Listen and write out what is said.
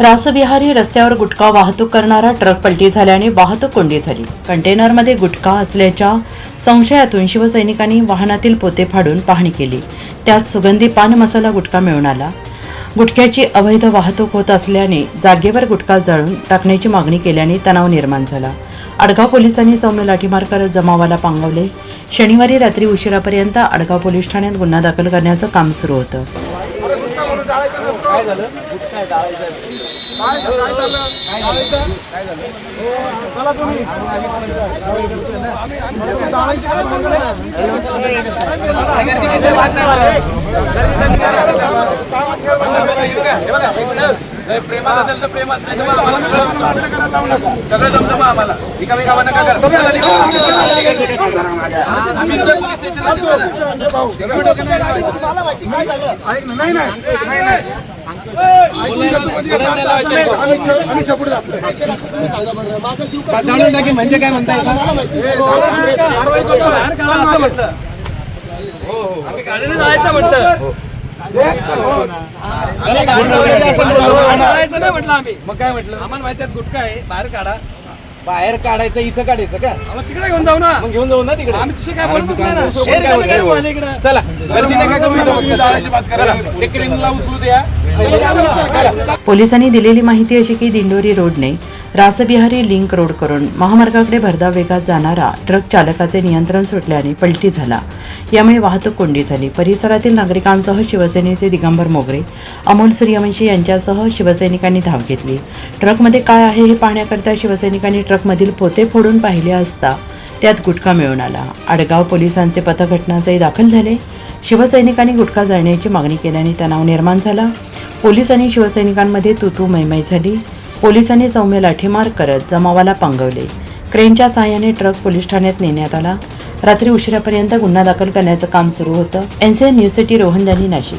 रासबिहारी रस्त्यावर गुटखा वाहतूक करणारा ट्रक पलटी झाल्याने वाहतूक कोंडी झाली. कंटेनरमध्ये गुटखा असल्याच्या संशयातून शिवसैनिकांनी वाहनातील पोते फाडून पाहणी केली. त्यात सुगंधी पान मसाला गुटखा मिळून आला. गुटख्याची अवैध वाहतूक होत असल्याने जागेवर गुटखा जळून टाकण्याची मागणी केल्याने तणाव निर्माण झाला. आडगाव पोलिसांनी सौम्य लाठीमार करत जमावाला पांगवले. शनिवारी रात्री उशिरापर्यंत आडगाव पोलीस ठाण्यात गुन्हा दाखल करण्याचं काम सुरू होतं. काय झालं? काय जाळायचं? प्रेमात असेल तर प्रेमात नाही तर आम्हाला सगळं जमतं मग आम्हाला एकामेकावर नका करा आम्ही तुला पोलीस स्टेशनला देऊ ना. एवढं डोक्यात नाही लावायचं. जाणून टाकी म्हणजे काय म्हणताय का? असं म्हटलं आम्ही गाडीने जायचं म्हटलं म्हटलं आम्ही मग काय म्हटलं आम्हाला माहिती गुटखा आहे बाहेर काढा बाहेर काढायचं इथं काढायचं का तिकडे घेऊन जाऊ ना मग घेऊन जाऊ ना तिकडे आम्ही तुझं काय बोलत नाही ना चला गर्दी नका उचलू द्या पोलिसांनी दिलेली माहिती अशी की दिंडोरी रोडने रासबिहारी लिंक रोड करून महामार्गाकडे भरधाव वेगात जाणारा ट्रक चालकाचे नियंत्रण सुटल्याने पलटी झाला. यामुळे वाहतूक कोंडी झाली. परिसरातील नागरिकांसह शिवसेनेचे दिगंबर मोगरे अमोल सूर्यवंशी यांच्यासह शिवसैनिकांनी धाव घेतली. ट्रकमध्ये काय आहे हे पाहण्याकरता शिवसैनिकांनी ट्रकमधील पोते फोडून पाहिले असता त्यात गुटखा मिळून आला. आडगाव पोलिसांचे पथक घटनास्थळी दाखल झाले. शिवसैनिकांनी गुटखा जाळण्याची मागणी केल्याने तणाव निर्माण झाला. पोलिसांनी शिवसैनिकांमध्ये तुतू मैमै झाली. पोलिसांनी सौम्य लाठीमार करत जमावाला पांगवले. क्रेनच्या सहाय्याने ट्रक पोलीस ठाण्यात नेण्यात आला. रात्री उशिरापर्यंत गुन्हा दाखल करण्याचं काम सुरू होतं. एनसीएन न्यूज सिटी रोहनदानी नाशिक.